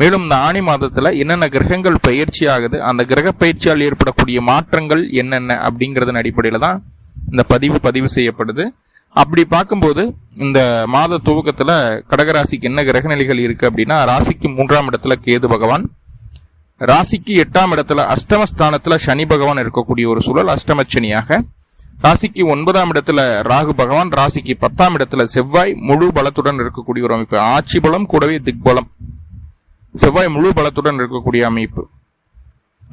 மேலும் இந்த ஆணி மாதத்துல என்னென்ன கிரகங்கள் பயிற்சி ஆகுது அந்த கிரக பயிற்சியால் ஏற்படக்கூடிய மாற்றங்கள் என்னென்ன அப்படிங்கறதன் அடிப்படையில தான் இந்த பதிவு பதிவு செய்யப்படுது. அப்படி பார்க்கும்போது இந்த மாத துவக்கத்துல கடகராசிக்கு என்ன கிரகநிலைகள் இருக்கு அப்படின்னா ராசிக்கு மூன்றாம் இடத்துல கேது பகவான் ராசிக்கு எட்டாம் இடத்துல அஷ்டமஸ்தானத்துல சனி பகவான் இருக்கக்கூடிய ஒரு சூழல் அஷ்டமச்சனியாக ராசிக்கு ஒன்பதாம் இடத்துல ராகு பகவான் ராசிக்கு பத்தாம் இடத்துல செவ்வாய் முழு பலத்துடன் இருக்கக்கூடிய ஒரு அமைப்பு. ஆட்சி பலம் கூடவே திக்பலம் செவ்வாய் முழு பலத்துடன் இருக்கக்கூடிய அமைப்பு.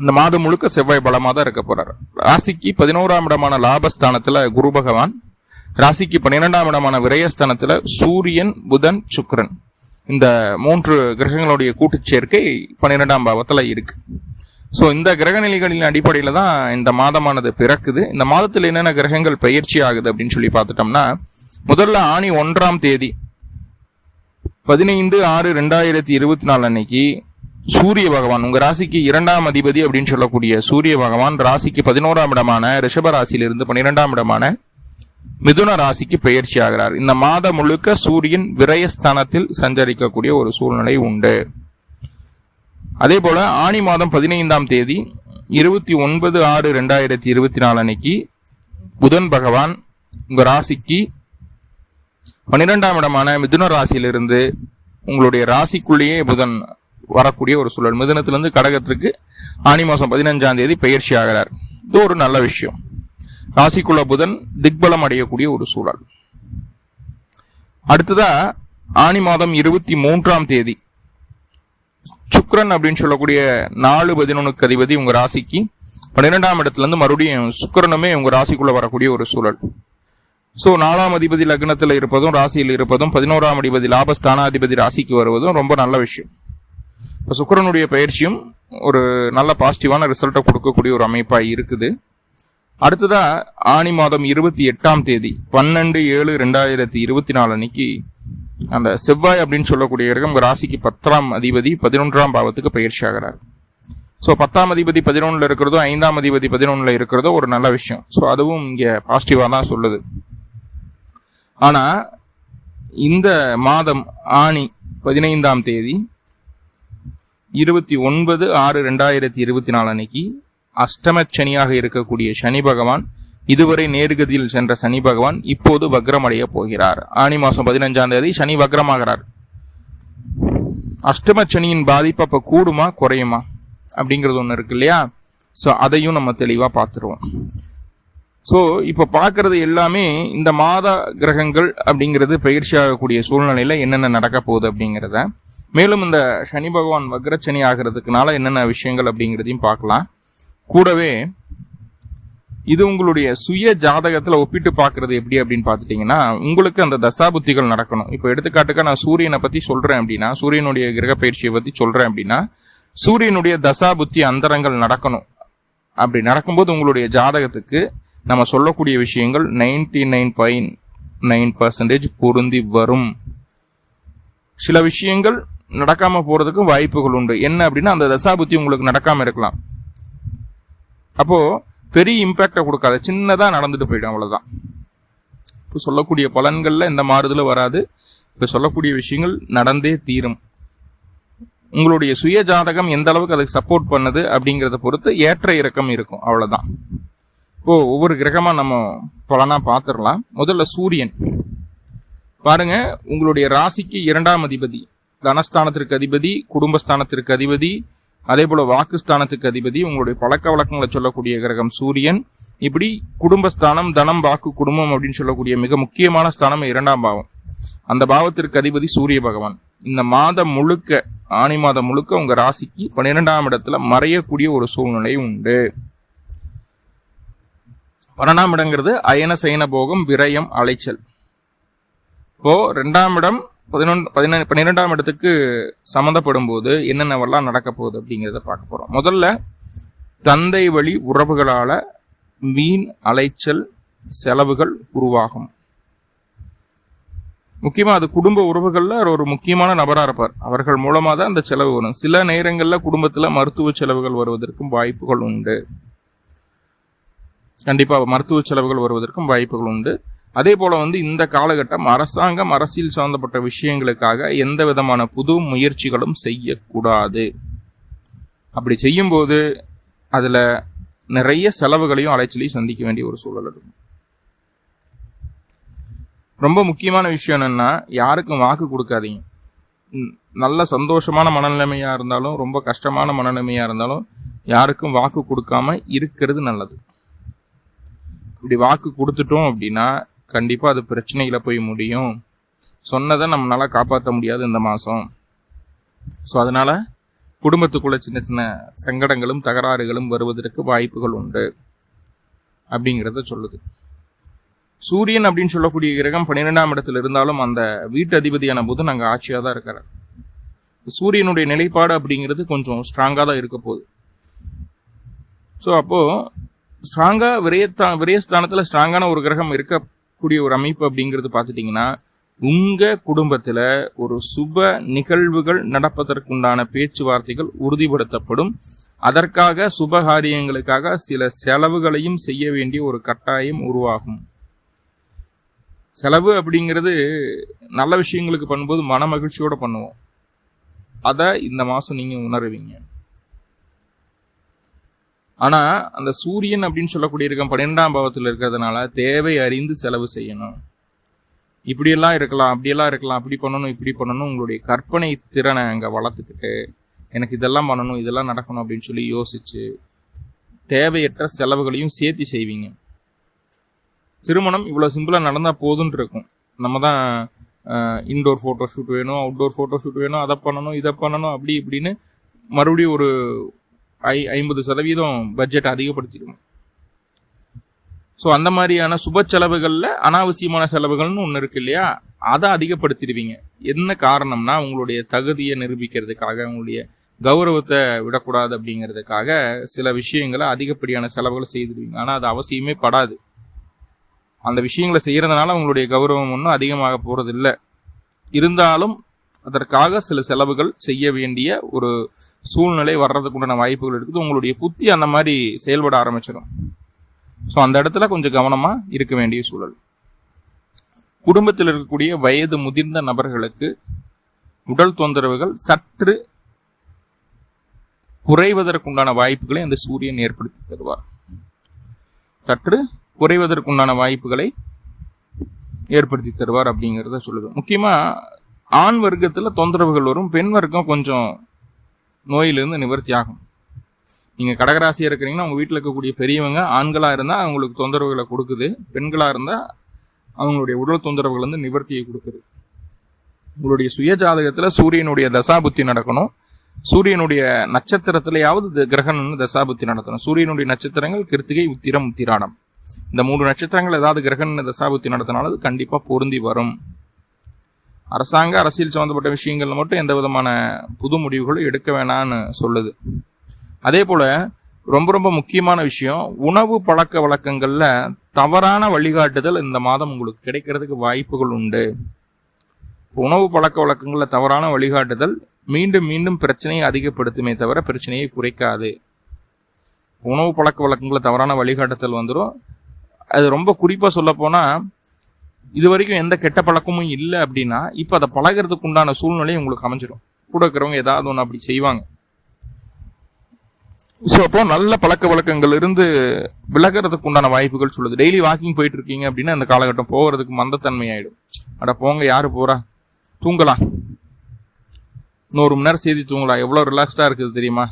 இந்த மாதம் முழுக்க செவ்வாய் பலமாக தான் இருக்க போறாரு. ராசிக்கு பதினோராம் இடமான லாபஸ்தானத்துல குரு பகவான் ராசிக்கு பன்னிரெண்டாம் இடமான விரயஸ்தானத்துல சூரியன் புதன் சுக்கரன். இந்த மூன்று கிரகங்களுடைய கூட்டுச் சேர்க்கை பன்னிரெண்டாம் பாவத்துல இருக்கு. ஸோ இந்த கிரகநிலைகளின் அடிப்படையில் தான் இந்த மாதமானது பிறக்குது. இந்த மாதத்தில் என்னென்ன கிரகங்கள் பயிற்சி ஆகுது அப்படின்னு சொல்லி பார்த்துட்டோம்னா முதல்ல ஆணி ஒன்றாம் தேதி பதினைந்து ஆறு ரெண்டாயிரத்தி இருபத்தி நாலு அன்னைக்கு சூரிய பகவான் உங்க ராசிக்கு இரண்டாம் அதிபதி அப்படின்னு சொல்லக்கூடிய சூரிய பகவான் ராசிக்கு பதினோராம் இடமான ரிஷப ராசியிலிருந்து பன்னிரெண்டாம் இடமான மிதுன ராசிக்கு பயிற்சி ஆகிறார். இந்த மாதம் முழுக்க சூரியன் விரயஸ்தானத்தில் சஞ்சரிக்கக்கூடிய ஒரு சூழ்நிலை உண்டு. அதே போல ஆணி மாதம் பதினைந்தாம் தேதி இருபத்தி ஒன்பது ஆறு ரெண்டாயிரத்தி இருபத்தி நாலு அன்னைக்கு புதன் பகவான் உங்க ராசிக்கு பன்னிரெண்டாம் இடமான மிதுன ராசியிலிருந்து உங்களுடைய ராசிக்குள்ளேயே புதன் வரக்கூடிய ஒரு சூழல். மிதுனத்திலிருந்து கடகத்திற்கு ஆனி மாசம் பதினஞ்சாம் தேதி பயிற்சி ஆகிறார். இது ஒரு நல்ல விஷயம். ராசிக்குள்ள புதன் திக்பலம் அடையக்கூடிய ஒரு சூழல். அடுத்ததா ஆனி மாதம் இருபத்தி மூன்றாம் தேதி. சுக்ரன் அப்படின்னு சொல்லக்கூடிய நாலு பதினொன்னுக்கு அதிபதி உங்க ராசிக்கு. பன்னிரெண்டாம் இடத்துல இருந்து மறுபடியும் சுக்கரனுமே உங்க ராசிக்குள்ள வரக்கூடிய ஒரு சூழல். ஸோ நாலாம் அதிபதி லக்னத்தில் இருப்பதும் ராசியில் இருப்பதும் பதினோராம் அதிபதி லாபஸ்தானாதிபதி ராசிக்கு வருவதும் ரொம்ப நல்ல விஷயம். இப்போ சுக்கரனுடைய பயிற்சியும் ஒரு நல்ல பாசிட்டிவான ரிசல்ட்டை கொடுக்கக்கூடிய ஒரு அமைப்பாக இருக்குது. அடுத்ததா ஆணி மாதம் இருபத்தி எட்டாம் தேதி பன்னெண்டு ஏழு ரெண்டாயிரத்தி இருபத்தி நாலு அன்னைக்கு அந்த செவ்வாய் அப்படின்னு சொல்லக்கூடிய கிரகம் ராசிக்கு பத்தாம் அதிபதி பதினொன்றாம் பாவத்துக்கு பயிற்சி ஆகிறார். ஸோ பத்தாம் அதிபதி பதினொன்றில் இருக்கிறதோ ஐந்தாம் அதிபதி பதினொன்றில் இருக்கிறதோ ஒரு நல்ல விஷயம். ஸோ அதுவும் இங்கே பாசிட்டிவாக தான் சொல்லுது. ஆனா இந்த மாதம் ஆணி பதினைந்தாம் தேதி இருபத்தி ஒன்பது ஆறு ரெண்டாயிரத்தி இருபத்தி நாலு அன்னைக்கு அஷ்டம சனியாக இருக்கக்கூடிய சனி பகவான் இதுவரை நேர்கதியில் சென்ற சனி பகவான் இப்போது வக்ரமடைய போகிறார். ஆனி மாசம் பதினஞ்சாம் தேதி சனி வக்ரமாகிறார். அஷ்டமச்சனியின் பாதிப்பு அப்ப கூடுமா குறையுமா? அப்படிங்கிறது ஒன்று இருக்கு இல்லையா? ஸோ அதையும் நம்ம தெளிவாக பார்த்துருவோம். ஸோ இப்போ பார்க்கறது எல்லாமே இந்த மாத கிரகங்கள் அப்படிங்கிறது பயிற்சி ஆகக்கூடிய சூழ்நிலையில் என்னென்ன நடக்க போகுது அப்படிங்கிறத. மேலும் இந்த சனி பகவான் வக்ரச்சனி ஆகிறதுக்குனால என்னென்ன விஷயங்கள் அப்படிங்கிறதையும் பார்க்கலாம். கூடவே இது உங்களுடைய சுய ஜாதகத்தில் ஒப்பிட்டு பார்க்கறது எப்படி அப்படின்னு பார்த்துட்டிங்கன்னா உங்களுக்கு அந்த தசாபுத்திகள் நடக்கணும். இப்போ எடுத்துக்காட்டுக்கா நான் சூரியனை பற்றி சொல்கிறேன் அப்படின்னா சூரியனுடைய கிரக பயிற்சியை பற்றி சொல்கிறேன் அப்படின்னா சூரியனுடைய தசாபுத்தி அந்தரங்கள் நடக்கணும். அப்படி நடக்கும்போது உங்களுடைய ஜாதகத்துக்கு நம்ம சொல்லக்கூடிய விஷயங்கள் ninety nine point nine percentage பொருந்தி வரும். சில விஷயங்கள் நடக்காம போகிறதுக்கு வாய்ப்புகள் உண்டு. என்ன அப்படின்னா அந்த தசாபுத்தி உங்களுக்கு நடக்காம இருக்கலாம். அப்போ பெரிய இம்பாக்டை கொடுக்காது சின்னதாக நடந்துட்டு போயிடும் அவ்வளோதான் இப்போ சொல்லக்கூடிய பலன்களில் எந்த மாறுதலும் வராது. இப்போ சொல்லக்கூடிய விஷயங்கள் நடந்தே தீரும். உங்களுடைய சுய ஜாதகம் எந்த அளவுக்கு அதுக்கு சப்போர்ட் பண்ணுது அப்படிங்கிறத பொறுத்து ஏற்ற இறக்கம் இருக்கும். அவ்வளோதான் இப்போ ஒவ்வொரு கிரகமாக நம்ம பலனா பார்த்துடலாம். முதல்ல சூரியன். பாருங்க உங்களுடைய ராசிக்கு இரண்டாம் அதிபதி. தனஸ்தானத்திற்கு அதிபதி குடும்பஸ்தானத்திற்கு அதிபதி அதே போல வாக்குஸ்தானத்துக்கு அதிபதி உங்களுடைய பழக்க வழக்கங்களை சொல்லக்கூடிய கிரகம் சூரியன். இப்படி குடும்பஸ்தானம் தனம் வாக்கு குடும்பம் அப்படின்னு சொல்லக்கூடிய மிக முக்கியமான ஸ்தானம் இரண்டாம் பாவம். அந்த பாவத்திற்கு அதிபதி சூரிய பகவான். இந்த மாதம் முழுக்க ஆணி மாதம் முழுக்க உங்க ராசிக்கு பன்னிரெண்டாம் இடத்துல மறையக்கூடிய ஒரு சூழ்நிலை உண்டு. பன்னெண்டாம் இடங்கிறது அயன சயன போகம் விரயம் அலைச்சல். இப்போ ரெண்டாம் இடம் பதினொன்று பதினெண்டு பன்னிரெண்டாம் இடத்துக்கு சம்மந்தப்படும் போது என்னென்னவெல்லாம் நடக்க போகுது அப்படிங்கிறத பார்க்க போகிறோம் முதல்ல தந்தை வழி உறவுகளால் வீண் அலைச்சல் செலவுகள் உருவாகும். முக்கியமாக அது குடும்ப உறவுகளில் ஒரு முக்கியமான நபராக இருப்பார். அவர்கள் மூலமாக தான் அந்த செலவு வரும். சில நேரங்களில் குடும்பத்தில் மருத்துவ செலவுகள் வருவதற்கும் வாய்ப்புகள் உண்டு. கண்டிப்பாக மருத்துவ செலவுகள் வருவதற்கும் வாய்ப்புகள் உண்டு. அதே போல் வந்து இந்த காலகட்டம் அரசாங்கம் அரசியல் சார்ந்தப்பட்ட விஷயங்களுக்காக எந்த விதமான புது முயற்சிகளும் செய்யக்கூடாது. அப்படி செய்யும்போது அதில் நிறைய செலவுகளையும் அலைச்சலையும் சந்திக்க வேண்டிய ஒரு சூழல் இருக்கும் ரொம்ப முக்கியமான விஷயம் என்னென்னா யாருக்கும் வாக்கு கொடுக்காதீங்க. நல்ல சந்தோஷமான மனநிலைமையாக இருந்தாலும் ரொம்ப கஷ்டமான மனநிலைமையாக இருந்தாலும் யாருக்கும் வாக்கு கொடுக்காம இருக்கிறது நல்லது. இப்படி வாக்கு கொடுத்துட்டோம் அப்படின்னா கண்டிப்பாக அது பிரச்சனையில் போய் முடியும். சொன்னதை நம்மளால் காப்பாற்ற முடியாது இந்த மாதம் ஸோ அதனால் குடும்பத்துக்குள்ள சின்ன சின்ன சங்கடங்களும் தகராறுகளும் வருவதற்கு வாய்ப்புகள் உண்டு. அப்படிங்கிறத சொல்லுது. சூரியன் அப்படின்னு சொல்லக்கூடிய கிரகம் பன்னிரெண்டாம் இடத்துல இருந்தாலும் அந்த வீட்டு அதிபதியான புதன் அங்கே ஆட்சியாக தான் இருக்கிறார் சூரியனுடைய நிலைப்பாடு அப்படிங்கிறது கொஞ்சம் ஸ்ட்ராங்காக தான் இருக்க போகுது. ஸோ அப்போது ஸ்ட்ராங்காக விரயத்தா விரயஸ்தானத்தில் ஸ்ட்ராங்கான ஒரு கிரகம் இருக்கக்கூடிய ஒரு அமைப்பு அப்படிங்கிறது பார்த்துட்டிங்கன்னா உங்கள் குடும்பத்தில் ஒரு சுப நிகழ்வுகள் நடப்பதற்குண்டான பேச்சுவார்த்தைகள் உறுதிப்படுத்தப்படும். அதற்காக சுபகாரியங்களுக்காக சில செலவுகளையும் செய்ய வேண்டிய ஒரு கட்டாயம் உருவாகும். செலவு அப்படிங்கிறது நல்ல விஷயங்களுக்கு பண்ணும்போது மன மகிழ்ச்சியோடு பண்ணுவோம். அதை இந்த மாதம் நீங்கள் உணருவீங்க. ஆனா அந்த சூரியன் அப்படின்னு சொல்லக்கூடிய இருக்க பன்னிரெண்டாம் பாவத்தில் இருக்கிறதுனால தேவை அறிந்து செலவு செய்யணும். இப்படியெல்லாம் இருக்கலாம் அப்படியெல்லாம் இருக்கலாம் அப்படி பண்ணணும் இப்படி பண்ணணும் உங்களுடைய கற்பனை திறனை அங்கே வளர்த்துக்கிட்டு எனக்கு இதெல்லாம் பண்ணணும் இதெல்லாம் நடக்கணும் அப்படின்னு சொல்லி யோசிச்சு தேவையற்ற செலவுகளையும் சேர்த்து செய்வீங்க. திருமணம் இவ்வளோ சிம்பிளாக நடந்தால் போதுன்னு இருக்கும் நம்ம தான் இன்டோர் ஃபோட்டோ ஷூட் வேணும் அவுட்டோர் ஃபோட்டோ ஷூட் வேணும் அதை பண்ணணும் இதை பண்ணணும் அப்படி இப்படின்னு மறுபடியும் ஒரு ஐ ஐம்பது சதவீதம் பட்ஜெட் அதிகப்படுத்திடுவோம். ஸோ அந்த மாதிரியான சுப செலவுகளில் அனாவசியமான செலவுகள்னு ஒன்று இருக்கு இல்லையா? அதை அதிகப்படுத்திடுவீங்க. என்ன காரணம்னா உங்களுடைய தகுதியை நிரூபிக்கிறதுக்காக உங்களுடைய கௌரவத்தை விடக்கூடாது அப்படிங்கிறதுக்காக சில விஷயங்களை அதிகப்படியான செலவுகளை செய்துடுவீங்க. ஆனால் அது அவசியமே படாது. அந்த விஷயங்களை செய்யறதுனால உங்களுடைய கௌரவம் ஒன்றும் அதிகமாக போறது இருந்தாலும் அதற்காக சில செலவுகள் செய்ய வேண்டிய ஒரு சூழ்நிலை வர்றதுக்குண்டான வாய்ப்புகள் இருக்குது. உங்களுடைய புத்தி அந்த மாதிரி செயல்பட ஆரம்பிச்சிடும் ஸோ அந்த இடத்துல கொஞ்சம் கவனமா இருக்க வேண்டிய சூழல். குடும்பத்தில் இருக்கக்கூடிய வயது முதிர்ந்த நபர்களுக்கு உடல் தொந்தரவுகள் சற்று குறைவதற்குண்டான வாய்ப்புகளை அந்த சூரியன் ஏற்படுத்தி தருவார். சற்று குறைவதற்குண்டான வாய்ப்புகளை ஏற்படுத்தி தருவார் அப்படிங்கிறத சொல்லுது. முக்கியமா ஆண் வர்க்கத்துல தொந்தரவுகள் வரும் பெண் வர்க்கம் கொஞ்சம் நோயிலிருந்து நிவர்த்தி ஆகும். நீங்கள் கடகராசியாக இருக்கிறீங்கன்னா உங்கள் வீட்டில் இருக்கக்கூடிய பெரியவங்க ஆண்களாக இருந்தால் அவங்களுக்கு தொந்தரவுகளை கொடுக்குது. பெண்களாக இருந்தால் அவங்களுடைய உடல் தொந்தரவுகள் வந்து நிவர்த்தியை கொடுக்குது. உங்களுடைய சுய ஜாதகத்தில் சூரியனுடைய தசாபுத்தி நடக்கணும். சூரியனுடைய நட்சத்திரத்திலேயாவது கிரகணம்னு தசாபுத்தி நடத்தணும். சூரியனுடைய நட்சத்திரங்கள் கிருத்திகை உத்திரம் உத்திராடம். இந்த மூன்று நட்சத்திரங்கள் ஏதாவது கிரகண தசாபுத்தி நடத்தினாலும் அது பொருந்தி வரும். அரசாங்க அரசியல் சம்மந்தப்பட்ட விஷயங்கள்ல மட்டும் எந்த விதமான புது முடிவுகளும் எடுக்க வேணாம்னு சொல்லுது. அதே போல ரொம்ப ரொம்ப முக்கியமான விஷயம் உணவு பழக்க வழக்கங்கள்ல தவறான வழிகாட்டுதல் இந்த மாதம் உங்களுக்கு கிடைக்கிறதுக்கு வாய்ப்புகள் உண்டு. உணவு பழக்க வழக்கங்களில் தவறான வழிகாட்டுதல் மீண்டும் மீண்டும் பிரச்சனையை அதிகப்படுத்துமே தவிர பிரச்சனையை குறைக்காது. உணவு பழக்க வழக்கங்களில் தவறான வழிகாட்டுதல் வந்துடும் அது ரொம்ப குறிப்பாக சொல்லப்போனால் இது வரைக்கும் எந்த கெட்ட பழக்கமும் இல்லை அப்படின்னா இப்போ அதை பழகிறதுக்கு உண்டான சூழ்நிலை உங்களுக்கு அமைஞ்சிடும் கூட இருக்கிறவங்க ஏதாவது ஒன்று அப்படி செய்வாங்க. ஸோ அப்போ நல்ல பழக்க வழக்கங்கள் இருந்து விலகிறதுக்கு உண்டான வாய்ப்புகள் சொல்லுது. டெய்லி வாக்கிங் போயிட்டு இருக்கீங்க அப்படின்னா அந்த காலகட்டம் போகிறதுக்கு மந்தத்தன்மை ஆயிடும். அட போங்க யாரு போறா? தூங்கலாம் இன்னொரு மணி நேரம் செய்தி தூங்கலாம் எவ்வளோ ரிலாக்ஸ்டாக இருக்குது தெரியுமா?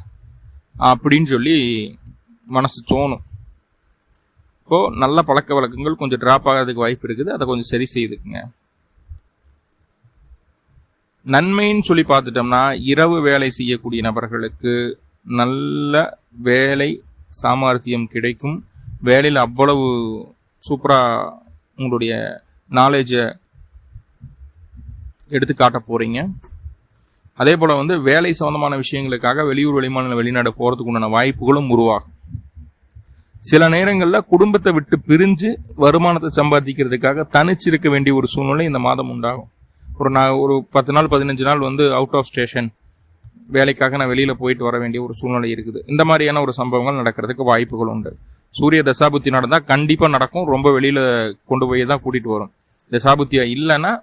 அப்படின்னு சொல்லி மனசு தோணும். இப்போது நல்ல பழக்க வழக்கங்கள் கொஞ்சம் ட்ராப் ஆகிறதுக்கு வாய்ப்பு இருக்குது. அதை கொஞ்சம் சரி செய்துக்குங்க. நன்மைன்னு சொல்லி பார்த்துட்டோம்னா இரவு வேலை செய்யக்கூடிய நபர்களுக்கு நல்ல வேலை சாமர்த்தியம் கிடைக்கும். வேலையில் அவ்வளவு சூப்பராக உங்களுடைய நாலேஜை எடுத்து காட்ட போகிறீங்க அதே போல் வந்து வேலை சம்மந்தமான விஷயங்களுக்காக வெளியூர் வெளிமாநில வெளிநாடு போறதுக்கு உண்டான வாய்ப்புகளும் உருவாகும். சில நேரங்களில் குடும்பத்தை விட்டு பிரிஞ்சு வருமானத்தை சம்பாதிக்கிறதுக்காக தனிச்சு இருக்க வேண்டிய ஒரு சூழ்நிலை இந்த மாதம் உண்டாகும். ஒரு நான் ஒரு பத்து நாள் பதினஞ்சு நாள் வந்து அவுட் ஆஃப் ஸ்டேஷன் வேலைக்காக நான் வெளியில் போயிட்டு வர வேண்டிய ஒரு சூழ்நிலை இருக்குது. இந்த மாதிரியான ஒரு சம்பவங்கள் நடக்கிறதுக்கு வாய்ப்புகள் உண்டு. சூரிய தசாபுத்தி நடந்தால் கண்டிப்பாக நடக்கும். ரொம்ப வெளியில் கொண்டு போய் தான் கூட்டிகிட்டு வரும். தசாபுத்தியாக இல்லைன்னா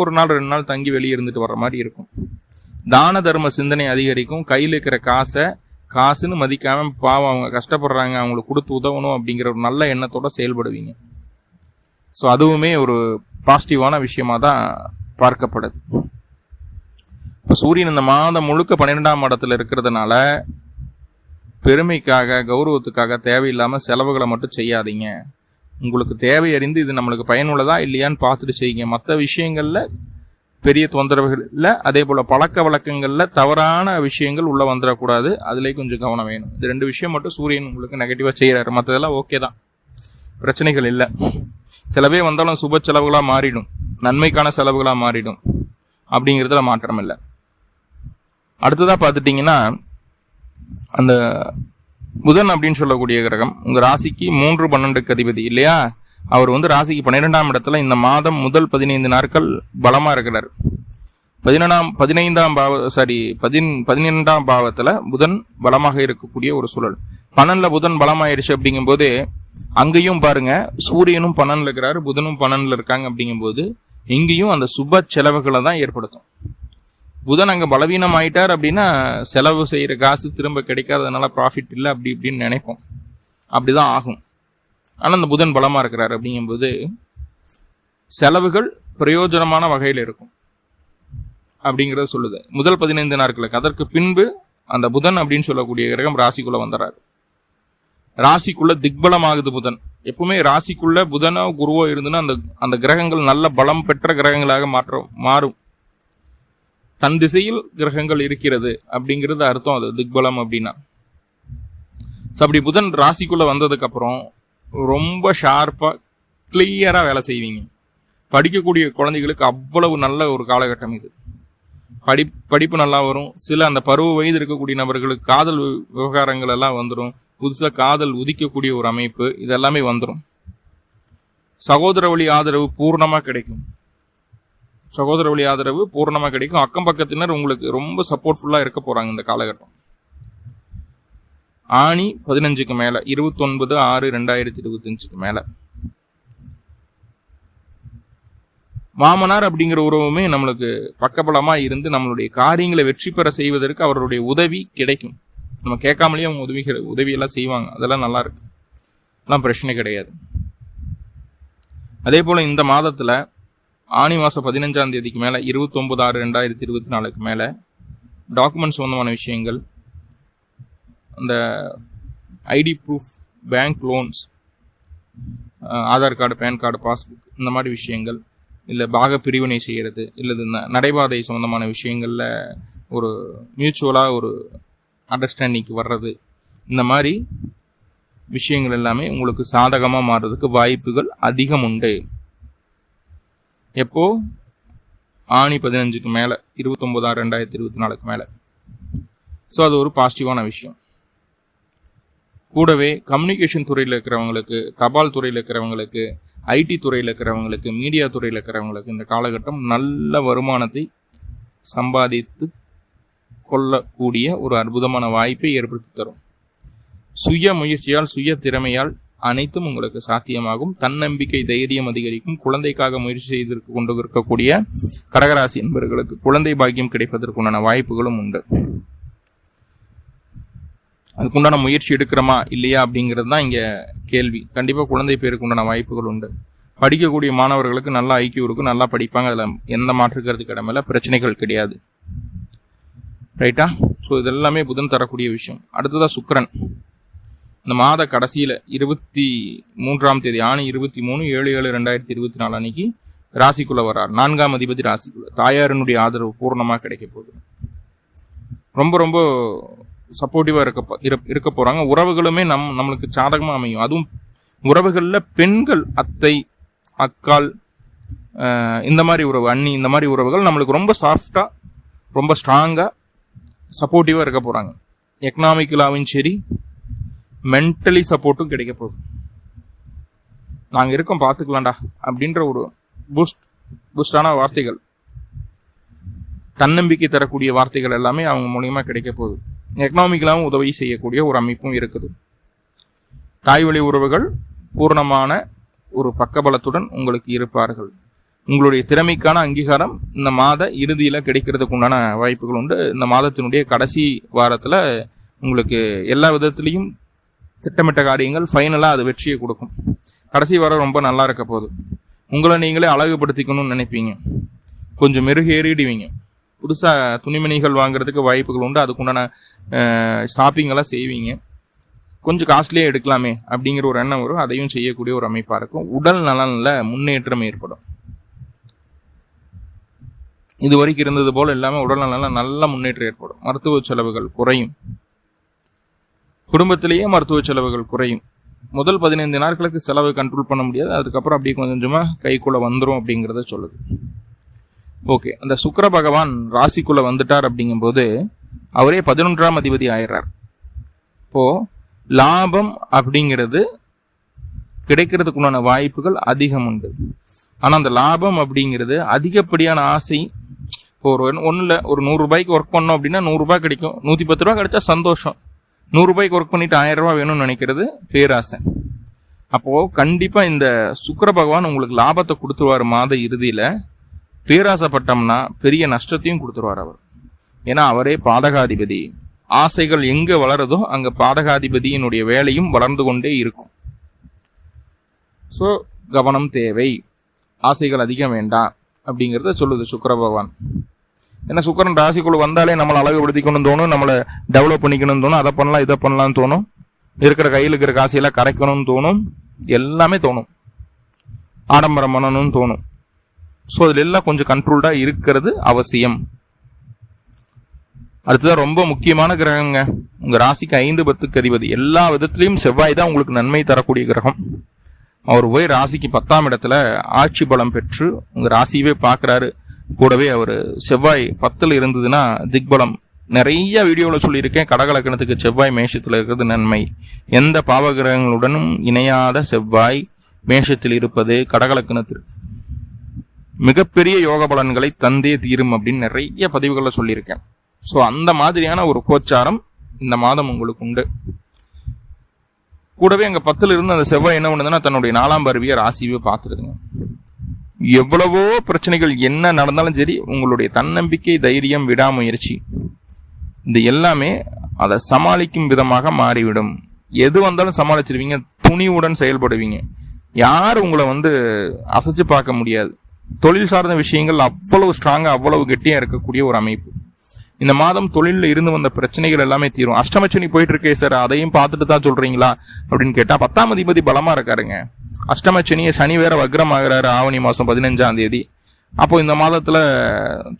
ஒரு நாள் ரெண்டு நாள் தங்கி வெளியே இருந்துட்டு வர மாதிரி இருக்கும். தான தர்ம சிந்தனை அதிகரிக்கும். கையில் இருக்கிற காசை காசுன்னு மதிக்காம பாவம் அவங்க கஷ்டப்படுறாங்க அவங்களுக்கு கொடுத்து உதவணும் அப்படிங்கிற ஒரு நல்ல எண்ணத்தோட செயல்படுவீங்க. ஸோ அதுவுமே ஒரு பாசிட்டிவான விஷயமா தான் பார்க்கப்படுது. இப்போ சூரியன் இந்த மாதம் முழுக்க பன்னிரெண்டாம் இடத்துல இருக்கிறதுனால பெருமைக்காக கௌரவத்துக்காக தேவையில்லாமல் செலவுகளை மட்டும் செய்யாதீங்க. உங்களுக்கு தேவை அறிந்து இது நம்மளுக்கு பயனுள்ளதா இல்லையான்னு பார்த்துட்டு செய்யுங்க. மற்ற விஷயங்களில் பெரிய தொந்தரவுகள் இல்லை அதே போல் பழக்க வழக்கங்களில் தவறான விஷயங்கள் உள்ளே வந்துடக்கூடாது. அதிலே கொஞ்சம் கவனம் வேணும். இது ரெண்டு விஷயம் மட்டும் சூரியன் உங்களுக்கு நெகட்டிவாக செய்கிறாரு மற்றதெல்லாம் ஓகே தான். பிரச்சனைகள் இல்லை. செலவே வந்தாலும் சுப செலவுகளாக மாறிடும். நன்மைக்கான செலவுகளாக மாறிடும். அப்படிங்கிறதுல மாற்றம் இல்லை. அடுத்ததாக பார்த்துட்டிங்கன்னா அந்த புதன் அப்படின்னு சொல்லக்கூடிய கிரகம் உங்கள் ராசிக்கு மூன்று பன்னெண்டுக்கு அதிபதி இல்லையா? அவர் வந்து ராசிக்கு பன்னிரெண்டாம் இடத்துல இந்த மாதம் முதல் பதினைந்து நாட்கள் பலமா இருக்கிறார். பதினெண்டாம் பதினைந்தாம் பாவ சாரி பதின் பதினெண்டாம் பாவத்துல புதன் பலமாக இருக்கக்கூடிய ஒரு சூழல். பன்னெண்டுல புதன் பலமாயிருச்சு அப்படிங்கும்போது அங்கேயும் பாருங்க சூரியனும் பன்னெண்டுல இருக்கிறாரு புதனும் பன்னெண்டுல இருக்காங்க அப்படிங்கும்போது இங்கேயும் அந்த சுப செலவுகளை தான் ஏற்படுத்தும். புதன் அங்க பலவீனம் ஆயிட்டார் அப்படின்னா செலவு செய்யற காசு திரும்ப கிடைக்காததுனால ப்ராஃபிட் இல்லை அப்படி இப்படின்னு நினைப்போம். அப்படிதான் ஆகும். ஆனால் அந்த புதன் பலமாக இருக்கிறார் அப்படிங்கும்போது செலவுகள் பிரயோஜனமான வகையில் இருக்கும். அப்படிங்கிறத சொல்லுது. முதல் பதினைந்து நாட்களுக்கு. அதற்கு பின்பு அந்த புதன் அப்படின்னு சொல்லக்கூடிய கிரகம் ராசிக்குள்ளே வந்துடுறாரு ராசிக்குள்ள திக்பலம் ஆகுது புதன். எப்பவுமே ராசிக்குள்ள புதனோ குருவோ இருந்துன்னா அந்த அந்த கிரகங்கள் நல்ல பலம் பெற்ற கிரகங்களாக மாற்ற மாறும். தன் திசையில் கிரகங்கள் இருக்கிறது அப்படிங்கிறது அர்த்தம் அது திக்பலம் அப்படின்னா. ஸோ அப்படி புதன் ராசிக்குள்ள வந்ததுக்கு அப்புறம் ரொம்ப ஷார்ப்பாக கிளியராக வேலை செய்வீங்க. படிக்கக்கூடிய குழந்தைகளுக்கு அவ்வளவு நல்ல ஒரு காலகட்டம் இது. படி படிப்பு நல்லா வரும். சில அந்த பருவ வயது இருக்கக்கூடிய நபர்களுக்கு காதல் விவகாரங்கள் எல்லாம் வந்துடும் புதுசாக காதல் உதிக்கக்கூடிய ஒரு அமைப்பு இதெல்லாமே வந்துடும் சகோதர வழி ஆதரவு பூர்ணமாக கிடைக்கும். சகோதர வழி ஆதரவு பூர்ணமாக கிடைக்கும். அக்கம் பக்கத்தினர் உங்களுக்கு ரொம்ப சப்போர்ட்ஃபுல்லாக இருக்க போகிறாங்க இந்த காலகட்டம். ஆணி பதினஞ்சுக்கு மேல இருபத்தொன்பது ஆறு ரெண்டாயிரத்தி இருபத்தஞ்சுக்கு மேல. மாமனார் அப்படிங்கிற உறவுமே நம்மளுக்கு பக்கபலமா இருந்து நம்மளுடைய காரியங்களை வெற்றி பெற செய்வதற்கு அவருடைய உதவி கிடைக்கும். நம்ம கேட்காமலேயே அவங்க உதவி உதவியெல்லாம் செய்வாங்க. அதெல்லாம் நல்லா இருக்கு அதெல்லாம் பிரச்சனை கிடையாது. அதே போல இந்த மாதத்துல ஆனி மாசம் பதினஞ்சாம் தேதிக்கு மேல இருபத்தொன்பது ஆறு ரெண்டாயிரத்தி இருபத்தி நாலுக்கு மேல டாக்குமெண்ட் சம்பந்தமான விஷயங்கள் அந்த ID proof bank loans Aadhaar card PAN card passbook இந்த மாதிரி விஷயங்கள் இல்லை பாக பிரிவினை செய்கிறது இல்லை நடைபாதை சம்மந்தமான விஷயங்களில் ஒரு மியூச்சுவலாக ஒரு அண்டர்ஸ்டாண்டிங்க்கு வர்றது இந்த மாதிரி விஷயங்கள் எல்லாமே உங்களுக்கு சாதகமாக மாறுறதுக்கு வாய்ப்புகள் அதிகம் உண்டு. எப்போ? ஆணி பதினஞ்சுக்கு மேலே இருபத்தொம்போதா ரெண்டாயிரத்தி இருபத்தி நாலுக்கு மேலே. ஸோ அது ஒரு பாசிட்டிவான விஷயம். கூடவே கம்யூனிகேஷன் துறையில் இருக்கிறவங்களுக்கு தபால் துறையில் இருக்கிறவங்களுக்கு ஐடி துறையில் இருக்கிறவங்களுக்கு மீடியா துறையில் இருக்கிறவங்களுக்கு இந்த காலகட்டம் நல்ல வருமானத்தை சம்பாதித்து கொள்ளக்கூடிய ஒரு அற்புதமான வாய்ப்பை ஏற்படுத்தி தரும். சுய முயற்சியால் சுய திறமையால் அனைத்தும் உங்களுக்கு சாத்தியமாகும். தன்னம்பிக்கை தைரியம் அதிகரிக்கும். குழந்தைக்காக முயற்சி செய்து கொண்டு இருக்கக்கூடிய கடகராசி என்பவர்களுக்கு குழந்தை பாக்கியம் கிடைப்பதற்குண்டான வாய்ப்புகளும் உண்டு. அதுக்குண்டான முயற்சி எடுக்கிறோமா இல்லையா அப்படிங்கிறது தான் இங்கே கேள்வி. கண்டிப்பாக குழந்தை பேருக்கு உண்டான வாய்ப்புகள் உண்டு. படிக்கக்கூடிய மாணவர்களுக்கு நல்ல ஐக்கியம் இருக்கும் நல்லா படிப்பாங்க. அதில் எந்த மாற்றுக்கிறது கிடமையில பிரச்சனைகள் கிடையாது. ரைட்டா ஸோ இதெல்லாமே புதன் தரக்கூடிய விஷயம். அடுத்ததாக சுக்கரன். இந்த மாத கடைசியில் இருபத்தி மூன்றாம் தேதி ஆணி இருபத்தி மூணு ஏழு ஏழு ரெண்டாயிரத்தி இருபத்தி நாலு அன்னைக்கு ராசிக்குள்ள வரார் நான்காம் அதிபதி ராசிக்குள்ள. தாயாரினுடைய ஆதரவு பூர்ணமாக கிடைக்க போகுது. ரொம்ப ரொம்ப சப்போர்ட்டிவாக இருக்க இரு- இருக்க போகிறாங்க உறவுகளுமே நம் நம்மளுக்கு சாதகமாக அமையும். அதுவும் உறவுகளில் பெண்கள் அத்தை அக்கால் இந்த மாதிரி உறவு அண்ணி இந்த மாதிரி உறவுகள் நம்மளுக்கு ரொம்ப சாஃப்டாக ரொம்ப ஸ்ட்ராங்காக சப்போர்ட்டிவாக இருக்க போகிறாங்க எக்கனாமிக்கலாகவும் சரி மென்டலி சப்போர்ட்டும் கிடைக்க போகுது. நாங்கள் இருக்கோம் பார்த்துக்கலாம்டா அப்படின்ற ஒரு பூஸ்ட் பூஸ்டான வார்த்தைகள். தன்னம்பிக்கை தரக்கூடிய வார்த்தைகள் எல்லாமே அவங்க மூலியமாக கிடைக்க போகுது. எக்கனாமிக்கலாகவும் உதவி செய்யக்கூடிய ஒரு அமைப்பும் இருக்குது. தாய்வழி உறவுகள் பூர்ணமான ஒரு பக்கபலத்துடன் உங்களுக்கு இருப்பார்கள். உங்களுடைய திறமைக்கான அங்கீகாரம் இந்த மாத இறுதியில் கிடைக்கிறதுக்கு உண்டான வாய்ப்புகள் உண்டு. இந்த மாதத்தினுடைய கடைசி வாரத்தில் உங்களுக்கு எல்லா விதத்துலேயும் திட்டமிட்ட காரியங்கள் ஃபைனலாக அது வெற்றியை கொடுக்கும். கடைசி வாரம் ரொம்ப நல்லா இருக்க போகுது. உங்களை நீங்களே அழகுபடுத்திக்கணும்னு நினைப்பீங்க. கொஞ்சம் மெருகேறிடுவீங்க. புதுசாக துணிமணிகள் வாங்குறதுக்கு வாய்ப்புகள் உண்டு. அதுக்குண்டான ஷாப்பிங்கெல்லாம் செய்வீங்க. கொஞ்சம் காஸ்ட்லியாக எடுக்கலாமே அப்படிங்கிற ஒரு எண்ணம் வரும். அதையும் செய்யக்கூடிய ஒரு அமைப்பாக இருக்கும். உடல் நலனில் முன்னேற்றம் ஏற்படும். இது வரைக்கும் இருந்தது போல் இல்லாமல் உடல் நலனில் நல்ல முன்னேற்றம் ஏற்படும். மருத்துவ செலவுகள் குறையும். குடும்பத்திலேயே மருத்துவ செலவுகள் குறையும். முதல் பதினைந்து நாட்களுக்கு செலவு கண்ட்ரோல் பண்ண முடியாது. அதுக்கப்புறம் அப்படியே கொஞ்சம் கொஞ்சமாக கைக்குள்ளே வந்துடும் அப்படிங்கிறத சொல்லுது. ஓகே. அந்த சுக்கர பகவான் ராசிக்குள்ளே வந்துட்டார் அப்படிங்கும்போது அவரே பதினொன்றாம் அதிபதி ஆயிடுறார் இப்போ லாபம் அப்படிங்கிறது கிடைக்கிறதுக்குண்டான வாய்ப்புகள் அதிகம் உண்டு. ஆனால் அந்த லாபம் அப்படிங்கிறது அதிகப்படியான ஆசை. இப்போ ஒரு ஒன்றில் ஒரு நூறுரூபாய்க்கு ஒர்க் பண்ணோம் அப்படின்னா நூறுரூபா கிடைக்கும். நூற்றி பத்து ரூபா கிடைச்சா சந்தோஷம். நூறுரூபாய்க்கு ஒர்க் பண்ணிட்டு ஆயிரம் ரூபா வேணும்னு நினைக்கிறது பேராசை. அப்போது கண்டிப்பாக இந்த சுக்கர பகவான் உங்களுக்கு லாபத்தை கொடுத்துருவார் மாத இறுதியில். பேராசைப்பட்டோம்னா பெரிய நஷ்டத்தையும் கொடுத்துருவார் அவர். ஏன்னா அவரே பாதகாதிபதி. ஆசைகள் எங்கே வளருதோ அங்கே பாதகாதிபதியினுடைய வேலையும் வளர்ந்து கொண்டே இருக்கும். ஸோ கவனம் தேவை. ஆசைகள் அதிகம் வேண்டாம் அப்படிங்கிறத சொல்லுது சுக்கர பகவான். ஏன்னா சுக்கரன் ராசிக்குள்ள வந்தாலே நம்மளை அழகுபடுத்திக்கணும் தோணும் நம்மளை டெவலப் பண்ணிக்கணும்னு தோணும் அதை பண்ணலாம் இதை பண்ணலாம்னு தோணும். இருக்கிற கையில் இருக்கிற காசையெல்லாம் கரைக்கணும்னு தோணும். எல்லாமே தோணும். ஆடம்பரம் பண்ணணும்னு தோணும். ஸோ அதில் எல்லாம் கொஞ்சம் கண்ட்ரோல்டாக இருக்கிறது அவசியம். அடுத்ததான் ரொம்ப முக்கியமான கிரகங்க. உங்கள் ராசிக்கு ஐந்து பத்துக்கு அதிபதி. எல்லா விதத்துலையும் செவ்வாய் தான் உங்களுக்கு நன்மை தரக்கூடிய கிரகம். அவர் போய் ராசிக்கு பத்தாம் இடத்துல ஆட்சி பலம் பெற்று உங்கள் ராசியவே பார்க்குறாரு. கூடவே அவர் செவ்வாய் பத்தில் இருந்ததுன்னா திக்பலம். நிறைய வீடியோவில் சொல்லியிருக்கேன். கடகலக்கணத்துக்கு செவ்வாய் மேஷத்தில் இருக்கிறது நன்மை. எந்த பாவகிரகங்களுடனும் இணையாத செவ்வாய் மேஷத்தில் இருப்பது கடகலக்கணத்திற்கு மிகப்பெரிய யோக பலன்களை தந்தே தீரும் அப்படின்னு நிறைய பதிவுகளில் சொல்லியிருக்கேன். ஸோ அந்த மாதிரியான ஒரு கோச்சாரம் இந்த மாதம் உங்களுக்கு உண்டு. கூடவே அங்கே பத்தில் இருந்து அந்த செவ்வாய் என்ன பண்ணுதுன்னா தன்னுடைய நாலாம் பருவியை ராசியவே பார்த்துருதுங்க எவ்வளவோ பிரச்சனைகள் என்ன நடந்தாலும் சரி உங்களுடைய தன்னம்பிக்கை தைரியம் விடாமுயற்சி இந்த எல்லாமே அதை சமாளிக்கும் விதமாக மாறிவிடும். எது வந்தாலும் சமாளிச்சிருவீங்க துணிவுடன் செயல்படுவீங்க. யார் உங்களை வந்து அசைச்சு பார்க்க முடியாது. தொழில் சார்ந்த விஷயங்கள் அவ்வளவு ஸ்ட்ராங்காக அவ்வளவு கெட்டியாக இருக்கக்கூடிய ஒரு அமைப்பு. இந்த மாதம் தொழிலில் இருந்து வந்த பிரச்சனைகள் எல்லாமே தீரும். அஷ்டமச்சனி போயிட்டு இருக்கே சார் அதையும் பார்த்துட்டு தான் சொல்றீங்களா? அப்படின்னு கேட்டால் பத்தாம் அதிபதி பலமா இருக்காருங்க. அஷ்டமச்சனியை சனி வேற வக்ரம் ஆகிறாரு ஆவணி மாதம் பதினஞ்சாம் தேதி. அப்போ இந்த மாதத்தில்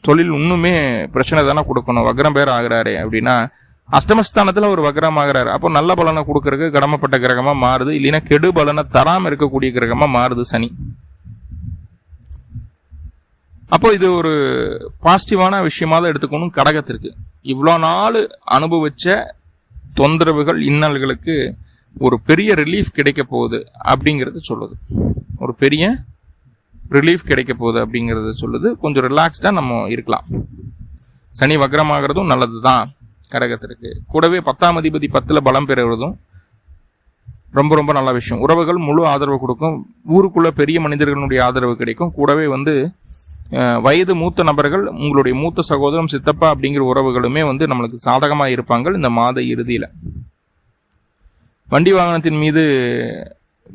தொழில் இன்னுமே பிரச்சனை தானே கொடுக்கணும். வக்ரம் பேர் ஆகிறாரு அப்படின்னா அஷ்டமஸ்தானத்தில் ஒரு வக்ரம் ஆகிறாரு அப்போ நல்ல பலனை கொடுக்கறதுக்கு கடமைப்பட்ட கிரகமாக மாறுது. இல்லைன்னா கெடு பலனை தராமல் இருக்கக்கூடிய கிரகமாக மாறுது சனி. அப்போ இது ஒரு பாசிட்டிவான விஷயமா தான் எடுத்துக்கணும் கடகத்திற்கு இவ்வளோ நாள் அனுபவிச்ச தொந்தரவுகள் இன்னல்களுக்கு ஒரு பெரிய ரிலீஃப் கிடைக்க போகுது அப்படிங்கிறது சொல்லுது. ஒரு பெரிய ரிலீஃப் கிடைக்க போகுது அப்படிங்கிறது சொல்லுது. கொஞ்சம் ரிலாக்ஸ்டாக நம்ம இருக்கலாம். சனி வக்ரமாகிறதும் நல்லது தான் கடகத்திற்கு கூடவே பத்தாம் அதிபதி பத்தில் பலம் பெறுவதும் ரொம்ப ரொம்ப நல்ல விஷயம். உறவுகள் முழு ஆதரவு கொடுக்கும். ஊருக்குள்ள பெரிய மனிதர்களுடைய ஆதரவு கிடைக்கும். கூடவே வந்து வயது மூத்த நபர்கள் உங்களுடைய மூத்த சகோதரம் சித்தப்பா அப்படிங்கிற உறவுகளுமே வந்து நம்மளுக்கு சாதகமாக இருப்பாங்க இந்த மாத இறுதியில். வண்டி வாகனத்தின் மீது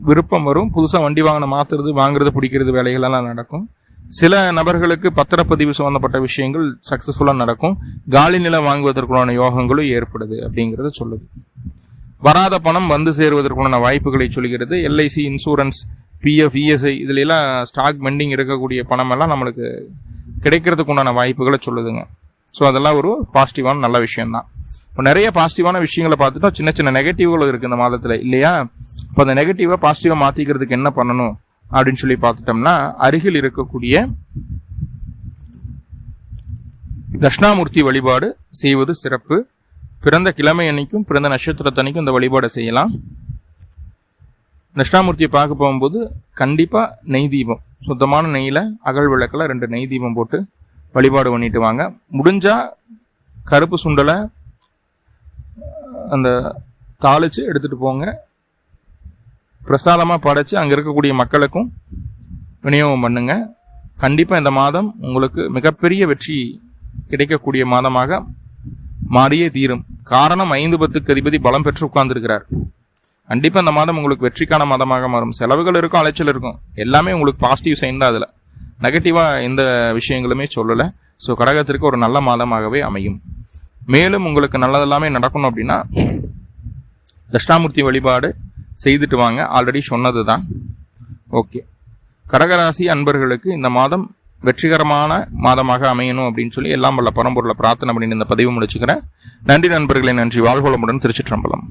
விருப்பம் வரும். புதுசாக வண்டி வாகனம் மாற்றுறது வாங்குறது பிடிக்கிறது வேலைகளெல்லாம் நடக்கும். சில நபர்களுக்கு பத்திரப்பதிவு சம்பந்தப்பட்ட விஷயங்கள் சக்ஸஸ்ஃபுல்லாக நடக்கும். காலி நிலம் வாங்குவதற்குள்ளான யோகங்களும் ஏற்படுது அப்படிங்கிறத சொல்லுது. வராத பணம் வந்து சேருவதற்குள்ளான வாய்ப்புகளை சொல்கிறது. எல்ஐசி இன்சூரன்ஸ் பிஎஃப் இஎஸ்ஐ இதுல எல்லாம் ஸ்டாக் பெண்டிங் இருக்கக்கூடிய பணமெல்லாம் நம்மளுக்கு கிடைக்கிறதுக்கு உண்டான வாய்ப்புகளை சொல்லுதுங்க. ஸோ அதெல்லாம் ஒரு பாசிட்டிவான நல்ல விஷயம்தான். இப்போ நிறைய பாசிட்டிவான விஷயங்களை பார்த்துட்டா சின்ன சின்ன நெகட்டிவ்கள் இருக்குது இந்த மாதத்தில் இல்லையா? இப்போ அந்த நெகட்டிவாக பாசிட்டிவாக மாற்றிக்கிறதுக்கு என்ன பண்ணணும் அப்படின்னு சொல்லி பார்த்துட்டோம்னா அருகில் இருக்கக்கூடிய தட்சிணாமூர்த்தி வழிபாடு செய்வது சிறப்பு. பிறந்த கிழமை அன்னைக்கும் பிறந்த நட்சத்திரத்தன்னைக்கும் இந்த வழிபாடை செய்யலாம். தட்சிணாமூர்த்தியை பார்க்க போகும்போது கண்டிப்பாக நெய் தீபம். சுத்தமான நெய்யில் அகல் விளக்கில் ரெண்டு நெய் தீபம் போட்டு வழிபாடு பண்ணிட்டு வாங்க. முடிஞ்சால் கருப்பு சுண்டலை அந்த தாளித்து எடுத்துகிட்டு போங்க. பிரசாதமாக படைச்சு அங்கே இருக்கக்கூடிய மக்களுக்கும் விநியோகம் பண்ணுங்க. கண்டிப்பாக இந்த மாதம் உங்களுக்கு மிகப்பெரிய வெற்றி கிடைக்கக்கூடிய மாதமாக மாறியே தீரும். காரணம் ஐந்து பத்துக்கு அதிபதி பலம் பெற்று உட்கார்ந்துருக்கிறார். கண்டிப்பாக இந்த மாதம் உங்களுக்கு வெற்றிக்கான மாதமாக மாறும். செலவுகள் இருக்கும் அலைச்சல் இருக்கும். எல்லாமே உங்களுக்கு பாசிட்டிவ் சைன் தான் அதில். நெகட்டிவாக எந்த விஷயங்களுமே சொல்லலை. ஸோ கடகத்திற்கு ஒரு நல்ல மாதமாகவே அமையும். மேலும் உங்களுக்கு நல்லதெல்லாமே நடக்கணும் அப்படின்னா தஷ்டாமூர்த்தி வழிபாடு செய்துட்டு வாங்க. ஆல்ரெடி சொன்னது தான் ஓகே கடகராசி அன்பர்களுக்கு இந்த மாதம் வெற்றிகரமான மாதமாக அமையணும் அப்படின்னு சொல்லி எல்லாம் வல்ல பரம்பொருளை பிரார்த்தனை பண்ணி இந்த பதிவு முடிச்சுக்கிறேன். நன்றி நண்பர்களே நன்றி. வாழ்வளமுடன் திருச்சிற்றம்பலம்.